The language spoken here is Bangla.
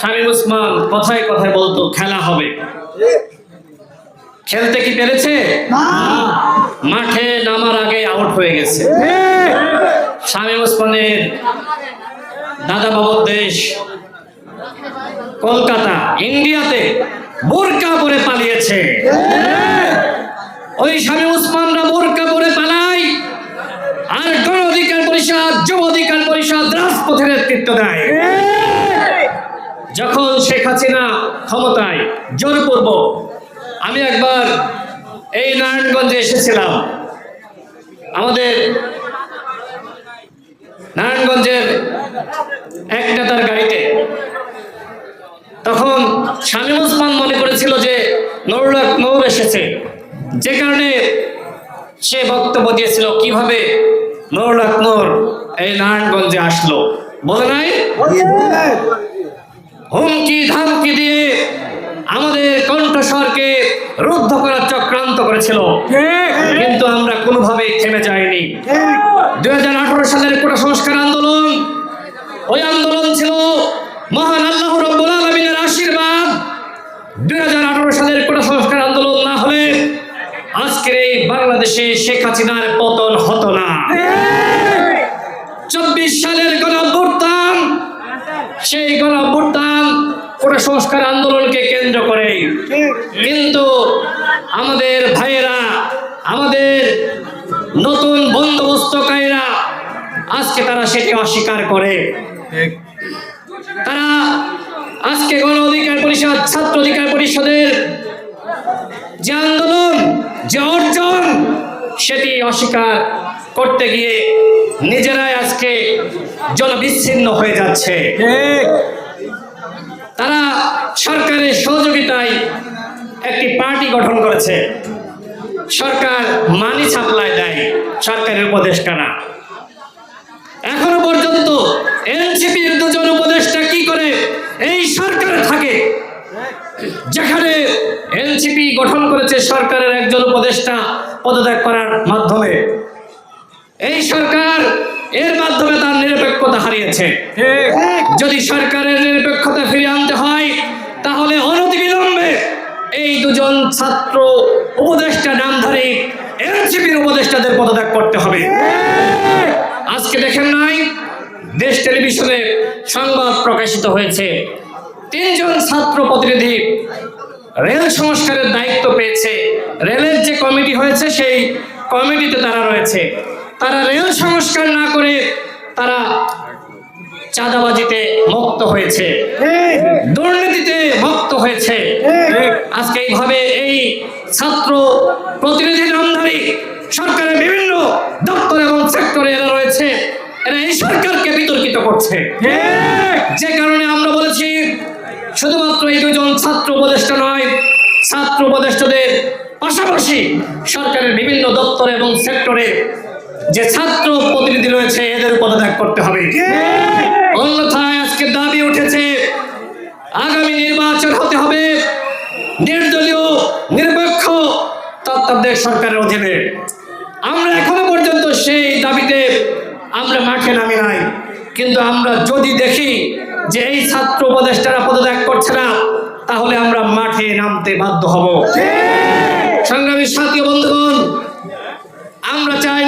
শামীম উসমান কথায় কথায় বলতো খেলা হবে। খেলতে কি পেরেছে? মাঠে নামার আগে আউট হয়ে গেছে। শামীম ওসমানের দাদা বাবুর দেশ কলকাতা ইন্ডিয়াতে বোরকা পরে পালিয়েছে। ওই শামীম উসমানরা বোরকা পরে পালায় আর গণ অধিকার পরিষদ যুব অধিকার পরিষদ রাজপথের নেতৃত্ব দেয়। যখন শেখ হাসিনা ক্ষমতায় জোর জোরপূর্বক আমি একবার এই নারায়ণগঞ্জে এসেছিলাম। আমাদের নারায়ণগঞ্জের এক নেতার গাড়িতে। তখন শামীম ওসমান মনে করেছিল যে নুরুল হক নূর এসেছে। যে কারণে সে বক্তব্য দিয়েছিল, কীভাবে নুরুল হক নূর এই নারায়ণগঞ্জে আসলো? বলে নাই। হুমকি ধামকি দিয়ে আমাদের কণ্ঠস্বরকে রুদ্ধ করার চক্রান্ত করেছিল। কিন্তু আমরা কোনোভাবে থেমে যাইনি। দুই হাজার আঠারো সালের কোটা সংস্কার আন্দোলন ওই আন্দোলন ছিল মহান আল্লাহ রব্বুল আলমিনের আশীর্বাদ। দুই হাজার আঠারো সালের কোটা সংস্কার আন্দোলন না হলে আজকের এই বাংলাদেশে শেখ হাসিনার পতন হতো না। চব্বিশ সালের গণ সেই গণ সংস্কার আন্দোলনকে কেন্দ্র করে। কিন্তু আমাদের ভাইয়েরা আমাদের নতুন বন্দোবস্তকারীরা আজকে তারা সেটি অস্বীকার করে। তারা আজকে গণ অধিকার পরিষদ ছাত্র অধিকার পরিষদের যে আন্দোলন যে অর্জন সেটি অস্বীকার করতে গিয়ে নিজেরাই আজকে জনবিচ্ছিন্ন হয়ে যাচ্ছে। তারা সরকারের সহযোগিতায় একটি পার্টি গঠন করেছে। সরকার মানি সাপ্লাই দেয় সরকারের উপদেষ্টারা। এখনও পর্যন্ত এনসিপির দুজন উপদেষ্টা কি করে এই সরকার থাকে? যেখানে এনসিপি গঠন করেছে সরকারের একজন উপদেষ্টা পদত্যাগ করার মাধ্যমে। এই সরকার এর মাধ্যমে তার নিরপেক্ষতা হারিয়েছে। যদি সরকারের নিরপেক্ষতা ফিরিয়ে আনতে হয় তাহলে অনতিবিলম্বে এই দুজন ছাত্র উপদেষ্টা নামধারী এনসিপির উপদেষ্টাদের পদত্যাগ করতে হবে। আজকে দেখেন নাই, দেশ টেলিভিশনে সংবাদ প্রকাশিত হয়েছে। তিনজন ছাত্র প্রতিনিধি রেল সংস্কারের দায়িত্ব পেয়েছে। রেলের যে কমিটি হয়েছে, সেই কমিটিতে তারা রয়েছে। তারা রেল সংস্কার না করে তারা চাঁদাবাজিতে মুক্ত হয়েছে। দুর্নীতিতে মুক্ত হয়েছে। আজকে এইভাবে এই ছাত্র প্রতিনিধি নামধারী সরকারের বিভিন্ন দপ্তর এবং সেক্টরে এরা রয়েছে এরা এই সরকারকে বিতর্কিত করছে। যে কারণে আমরা বলেছি শুধুমাত্র এই দুজন ছাত্র উপদেষ্টা নয় ছাত্র উপদেষ্টাদের পাশাপাশি সরকারের বিভিন্ন দপ্তর এবং সেক্টরে যে ছাত্র প্রতিনিধি রয়েছে এদের পদত্যাগ করতে হবে। অন্যথায় আজকে দাবি উঠেছে আগামী নির্বাচন হতে হবে নির্দলীয় নিরপেক্ষ তত্ত্বাবধায়ক সরকারের অধীনে। আমরা এখনও পর্যন্ত সেই দাবিতে আমরা মাঠে নামি নাই। কিন্তু আমরা যদি দেখি যে এই ছাত্র উপদেষ্টারা পদত্যাগ করছে না তাহলে আমরা মাঠে নামতে বাধ্য হব। সংগ্রামী সাথী বন্ধুগণ আমরা চাই